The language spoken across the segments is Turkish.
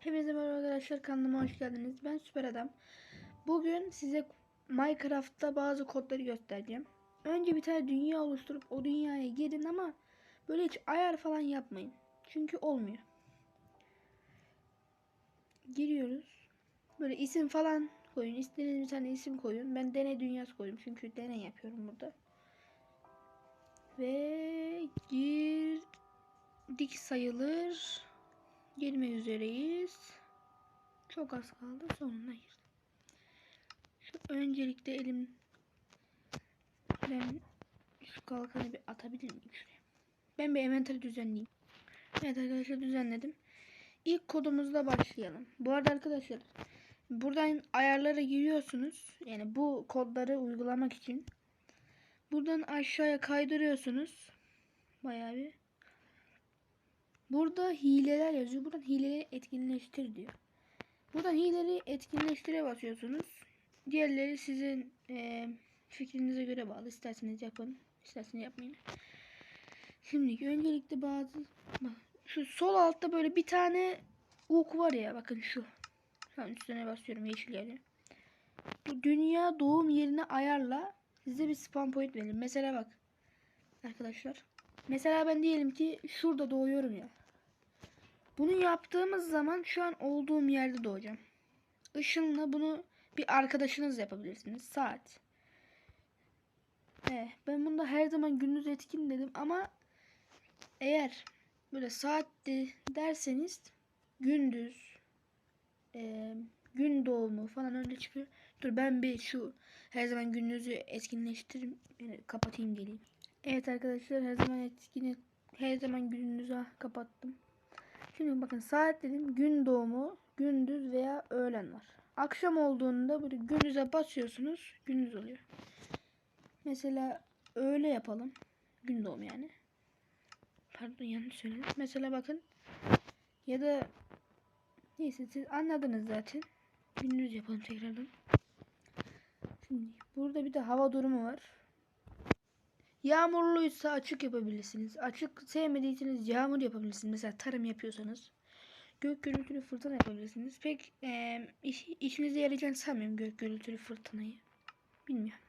Hepinize merhaba arkadaşlar kanalıma hoş geldiniz. Ben Süper Adam. Bugün size Minecraft'ta bazı kodları göstereceğim. Önce bir tane dünya oluşturup o dünyaya girin ama böyle hiç ayar falan yapmayın. Çünkü olmuyor. Giriyoruz. Böyle isim falan koyun. İstediğiniz bir tane isim koyun. Ben deney dünyası koydum çünkü deney yapıyorum burada. Ve girdik sayılır. Girme üzereyiz. Çok az kaldı. Sonuna girdim. Şu öncelikle elim ben şu kalkanı bir atabilir miyim? Ben bir inventörü düzenleyeyim. Evet arkadaşlar düzenledim. İlk kodumuzla başlayalım. Bu arada arkadaşlar buradan ayarlara giriyorsunuz. Yani bu kodları uygulamak için. Buradan aşağıya kaydırıyorsunuz. Bayağı bir. Burada hileler yazıyor. Buradan hileleri etkinleştir diyor. Buradan hileleri etkinleştire basıyorsunuz. Diğerleri sizin e, fikrinize göre bağlı. İsterseniz yapın, isterseniz yapmayın. Şimdi öncelikle bazı şu sol altta böyle bir tane ok var ya bakın şu. Şu üstüne basıyorum yeşil yeri. Bu dünya doğum yerini ayarla size bir spawn point verir. Mesela bak arkadaşlar. Mesela ben diyelim ki şurada doğuyorum ya. Bunu yaptığımız zaman şu an olduğum yerde doğacağım. Işınla bunu bir arkadaşınız yapabilirsiniz. Saat. Evet, ben bunda her zaman gündüz etkin dedim ama eğer böyle saat de derseniz gündüz e, gün doğumu falan öyle çıkıyor. Dur ben bir şu her zaman gündüzü etkinleştireyim. Yani kapatayım geleyim. Evet arkadaşlar her zaman etkin her zaman gündüzü kapattım. Şimdi bakın saat dedim gün doğumu, gündüz veya öğlen var. Akşam olduğunda böyle gündüze basıyorsunuz, gündüz oluyor. Mesela öğle yapalım. Gün doğumu yani. Pardon yanlış söyledim. Mesela bakın ya da neyse siz anladınız zaten. Gündüz yapalım tekrardan. Şimdi burada bir de hava durumu var. Yağmurluysa açık yapabilirsiniz. Açık sevmediyseniz yağmur yapabilirsiniz. Mesela tarım yapıyorsanız. Gök gürültülü fırtına yapabilirsiniz. Pek e, iş, işinize yarayacağını sanmıyorum gök gürültülü fırtınayı. Bilmiyorum.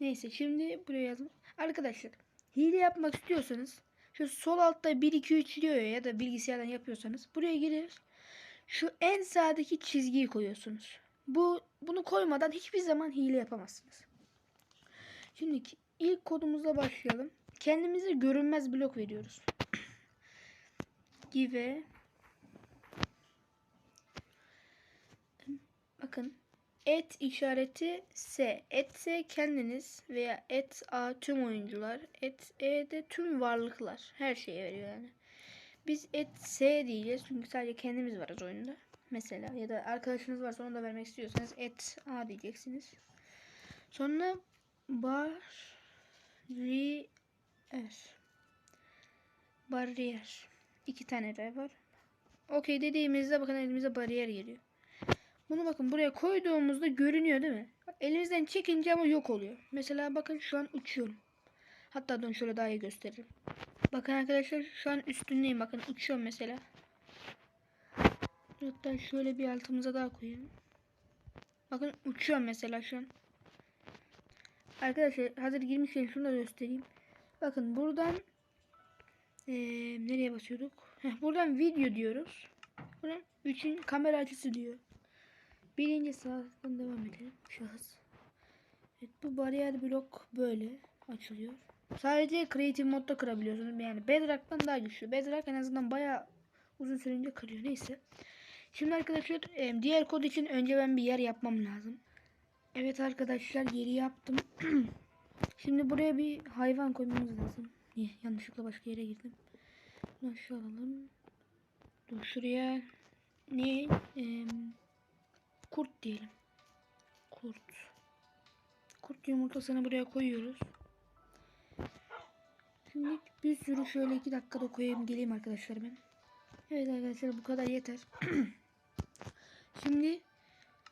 Neyse şimdi buraya yazın. Arkadaşlar hile yapmak istiyorsanız şu sol altta 1 2 3 diyor ya, ya da bilgisayardan yapıyorsanız buraya giriyoruz. Şu en sağdaki çizgiyi koyuyorsunuz. Bu bunu koymadan hiçbir zaman hile yapamazsınız. Şimdi ilk kodumuzla başlayalım. Kendimize görünmez blok veriyoruz. Give Bakın et işareti S. Et S kendiniz veya et A tüm oyuncular. Et E de tüm varlıklar. Her şeye veriyor yani. Biz et S diyeceğiz çünkü sadece kendimiz varız oyunda. Mesela ya da arkadaşınız varsa onu da vermek istiyorsanız et A diyeceksiniz. Sonra bar Rier. Bariyer. İki tane R var. Okey dediğimizde bakın elimize bariyer geliyor. Bunu bakın buraya koyduğumuzda görünüyor değil mi? Elimizden çekince ama yok oluyor. Mesela bakın şu an uçuyorum. Hatta dur şöyle daha iyi gösteririm. Bakın arkadaşlar şu an üstündeyim. Bakın uçuyorum mesela. Hatta şöyle bir altımıza daha koyayım. Bakın uçuyorum mesela şu an. Arkadaşlar hazır girmişken şunu da göstereyim. Bakın buradan ee, nereye basıyorduk? Heh, buradan video diyoruz. Buradan üçün kamera açısı diyor. Birinci sağdan devam edelim. Şahıs. Evet bu bariyer blok böyle açılıyor. Sadece creative modda kırabiliyorsunuz. Yani Bedrock'tan daha güçlü. Bedrock en azından bayağı uzun sürünce kırıyor. Neyse. Şimdi arkadaşlar diğer kod için önce ben bir yer yapmam lazım. Evet arkadaşlar yeri yaptım. Şimdi buraya bir hayvan koymamız lazım. Niye? Yanlışlıkla başka yere girdim. Bunu aşağı alalım. Dur şuraya ne? Ee, kurt diyelim. Kurt. Kurt yumurtasını buraya koyuyoruz. Şimdi bir sürü şöyle iki dakikada koyayım geleyim arkadaşlar ben. Evet arkadaşlar bu kadar yeter. Şimdi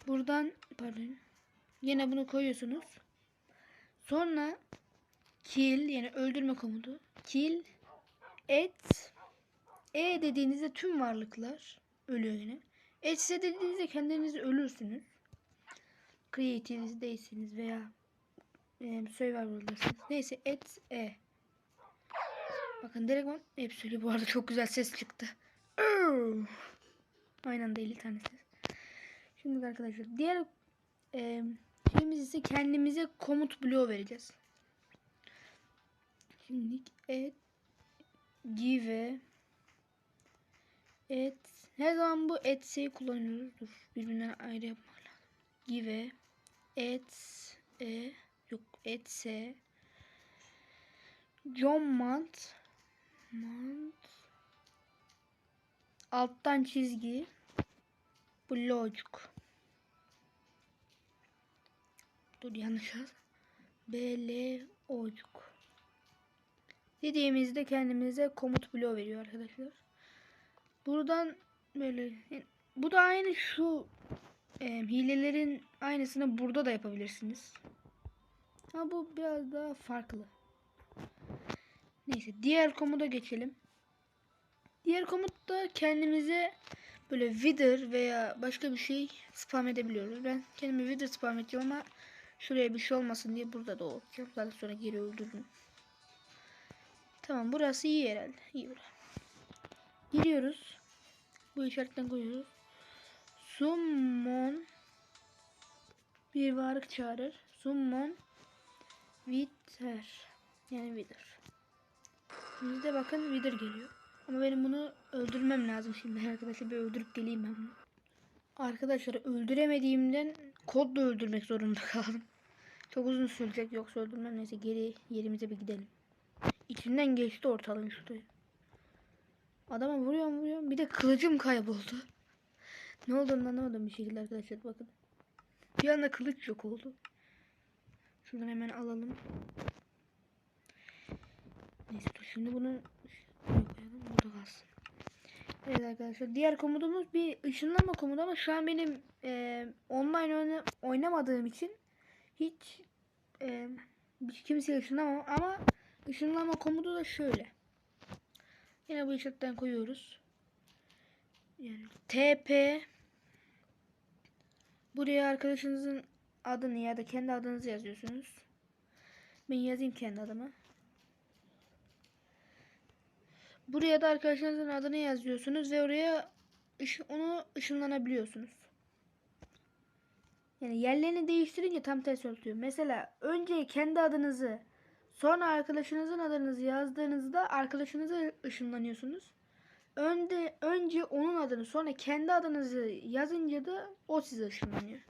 buradan pardon Yine bunu koyuyorsunuz. Sonra kill yani öldürme komutu. Kill et e dediğinizde tüm varlıklar ölüyor yine. Etse dediğinizde kendiniz ölürsünüz. Creative değilsiniz veya e, Survivor'dasınız. Neyse et e. Bakın direkt söylüyor. Bu arada çok güzel ses çıktı. Arr! Aynı anda 50 tane ses. Şimdi arkadaşlar diğer e, şeyimiz ise kendimize komut bloğu vereceğiz. Şimdi et give et her zaman bu etseyi kullanıyoruz. Dur birbirinden ayrı yapmak lazım. Give et e yok etse John Mant Mant alttan çizgi blocuk Dur yanlış yaz. B L ocuk dediğimizde kendimize komut bloğu veriyor arkadaşlar. Buradan böyle bu da aynı şu e, hilelerin aynısını burada da yapabilirsiniz. Ama bu biraz daha farklı. Neyse diğer komuta geçelim. Diğer komutta kendimize böyle wither veya başka bir şey spam edebiliyoruz. Ben kendime wither spam edeceğim ama şuraya bir şey olmasın diye burada da olacağım. Daha sonra geri öldürürüm. Tamam burası iyi herhalde. İyi bura. Giriyoruz. Bu işaretten koyuyoruz. Summon bir varlık çağırır. Summon Wither. Yani Wither. Bizde bakın Wither geliyor. Ama benim bunu öldürmem lazım şimdi arkadaşlar. Bir öldürüp geleyim ben bunu. Arkadaşlar öldüremediğimden kodla öldürmek zorunda kaldım. Çok uzun sürecek yoksa öldürmem. Neyse geri yerimize bir gidelim. İçinden geçti ortalığın şuraya. Adama vuruyorum vuruyorum. Bir de kılıcım kayboldu. Ne olduğunu anlamadım bir şekilde arkadaşlar bakın. Bir anda kılıç yok oldu. Şuradan hemen alalım. Neyse dur şimdi bunu koyalım. Burada kalsın. Evet arkadaşlar diğer komudumuz bir ışınlanma komutu ama şu an benim e, online oyna oynamadığım için hiç e, kimseye ışınlamam ama ışınlanma komutu da şöyle. Yine bu işaretten koyuyoruz. Yani TP Buraya arkadaşınızın adını ya da kendi adınızı yazıyorsunuz. Ben yazayım kendi adımı. Buraya da arkadaşınızın adını yazıyorsunuz ve oraya onu ışınlanabiliyorsunuz. Yani yerlerini değiştirince tam tersi oluyor. Mesela önce kendi adınızı sonra arkadaşınızın adınızı yazdığınızda arkadaşınıza ışınlanıyorsunuz. Önde önce onun adını sonra kendi adınızı yazınca da o size ışınlanıyor.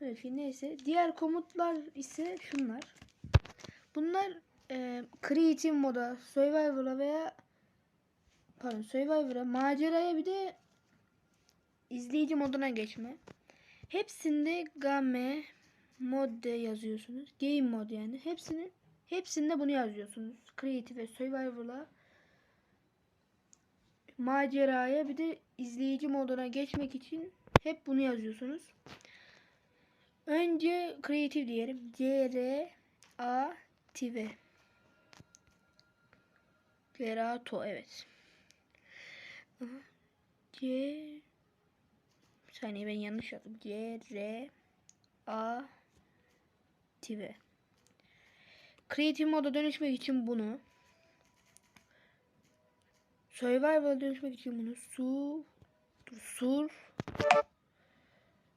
Öyle neyse. Diğer komutlar ise şunlar. Bunlar e, Creative moda, Survival'a veya pardon Survival'a, maceraya bir de izleyici moduna geçme. Hepsinde game modde yazıyorsunuz. Game mod yani. Hepsini hepsinde bunu yazıyorsunuz. Creative ve Survival'a maceraya bir de izleyici moduna geçmek için hep bunu yazıyorsunuz. Önce creative diyelim. C R A T V. Gerato evet. C saniye ben yanlış yazdım. C R A T V. Creative moda dönüşmek için bunu Survival dönüşmek için bunu su sur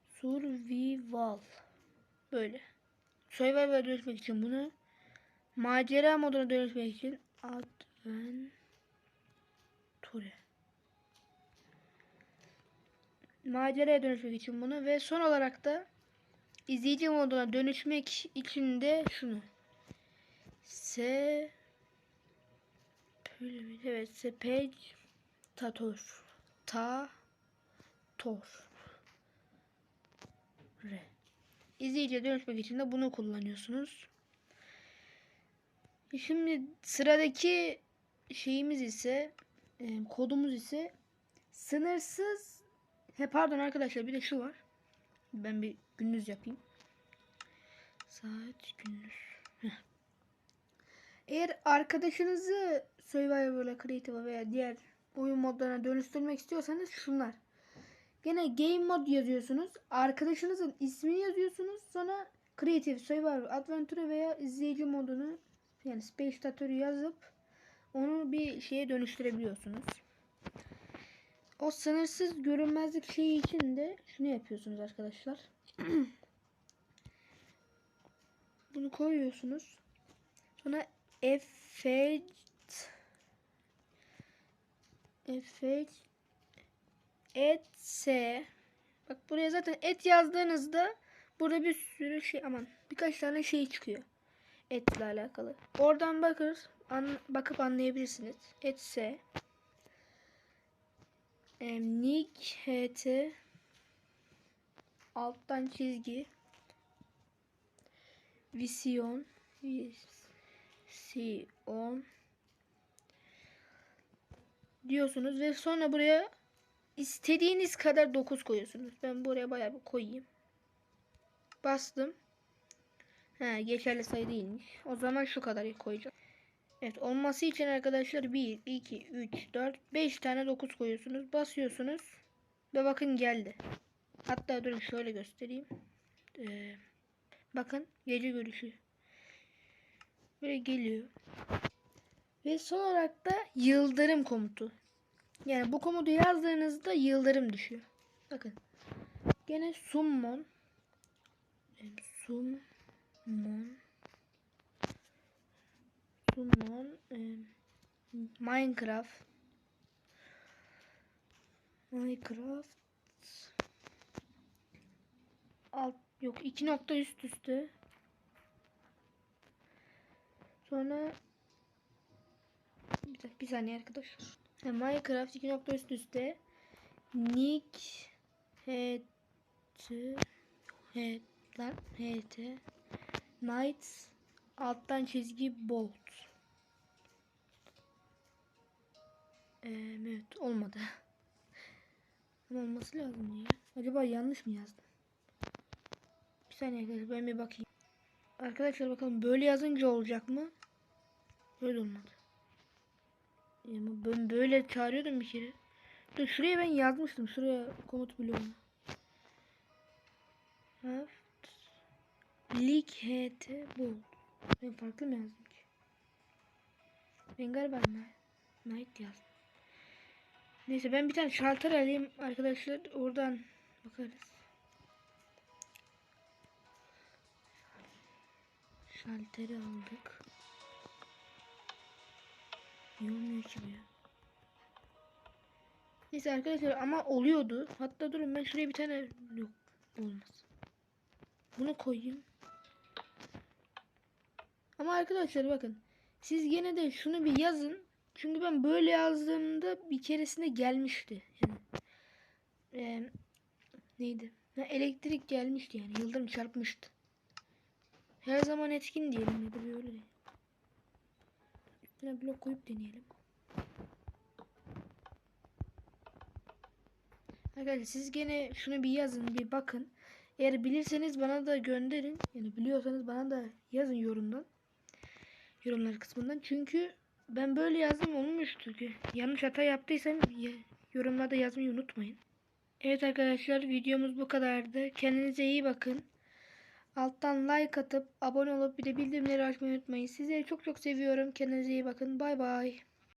survival böyle. Survival dönüşmek için bunu macera moduna dönüşmek için adventure maceraya dönüşmek için bunu ve son olarak da izleyici moduna dönüşmek için de şunu se? Evet, sepej tator. Ta tor. Re. İzleyiciye dönüşmek için de bunu kullanıyorsunuz. Şimdi sıradaki şeyimiz ise e, kodumuz ise sınırsız he pardon arkadaşlar bir de şu var. Ben bir gündüz yapayım. Saat gündüz. Eğer arkadaşınızı Survival'a, Creative'a veya diğer oyun modlarına dönüştürmek istiyorsanız şunlar. Gene game mod yazıyorsunuz. Arkadaşınızın ismini yazıyorsunuz. Sonra Creative, Survivor, Adventure veya izleyici modunu yani Spectator'ı yazıp onu bir şeye dönüştürebiliyorsunuz. O sınırsız görünmezlik şeyi için de şunu yapıyorsunuz arkadaşlar. Bunu koyuyorsunuz. Sonra effect effect etse bak buraya zaten et yazdığınızda burada bir sürü şey aman birkaç tane şey çıkıyor etle alakalı. Oradan bakır an, bakıp anlayabilirsiniz. Etse em, nick ht alttan çizgi Vision Vision diyorsunuz ve sonra buraya istediğiniz kadar 9 koyuyorsunuz. Ben buraya bayağı bir koyayım. Bastım. Ha, geçerli sayı değilmiş. O zaman şu kadar koyacağım. Evet olması için arkadaşlar 1, 2, 3, 4, 5 tane 9 koyuyorsunuz. Basıyorsunuz. Ve bakın geldi. Hatta durun şöyle göstereyim. Ee, bakın gece görüşü. Böyle geliyor. Ve son olarak da yıldırım komutu. Yani bu komutu yazdığınızda yıldırım düşüyor. Bakın. Gene summon. Summon. Summon. e, Minecraft. Minecraft. Alt yok iki nokta üst üste. Sonra bir, bir saniye arkadaşlar. Minecraft iki nokta üst üste. Nick het lan het Knights alttan çizgi bolt. Ee, evet olmadı. Ama olması lazım ya. Acaba yanlış mı yazdım? Bir saniye arkadaşlar ben bir bakayım. Arkadaşlar bakalım böyle yazınca olacak mı? Böyle olmadı. Ama ben böyle çağırıyordum bir kere. Dur şuraya ben yazmıştım. Şuraya komut bloğuna. Haft. Lig HT Bold. Ben farklı mı yazdım ki? Ben galiba Night yazdım. Neyse ben bir tane şalter alayım arkadaşlar. Oradan bakarız. Şalteri aldık. Niye olmuyor ki bu ya? Neyse arkadaşlar ama oluyordu. Hatta durun ben şuraya bir tane yok olmaz. Bunu koyayım. Ama arkadaşlar bakın. Siz gene de şunu bir yazın. Çünkü ben böyle yazdığımda bir keresinde gelmişti. Yani, e, neydi? Ha, elektrik gelmişti yani. Yıldırım çarpmıştı. Her zaman etkin diyelim ya böyle değil. Üstüne blok koyup deneyelim. Arkadaşlar siz gene şunu bir yazın bir bakın. Eğer bilirseniz bana da gönderin. Yani biliyorsanız bana da yazın yorumdan. Yorumlar kısmından. Çünkü ben böyle yazdım olmuştu ki. Yanlış hata yaptıysam ya, yorumlarda yazmayı unutmayın. Evet arkadaşlar videomuz bu kadardı. Kendinize iyi bakın. Alttan like atıp abone olup bir de bildirimleri açmayı unutmayın. Sizleri çok çok seviyorum. Kendinize iyi bakın. Bay bay.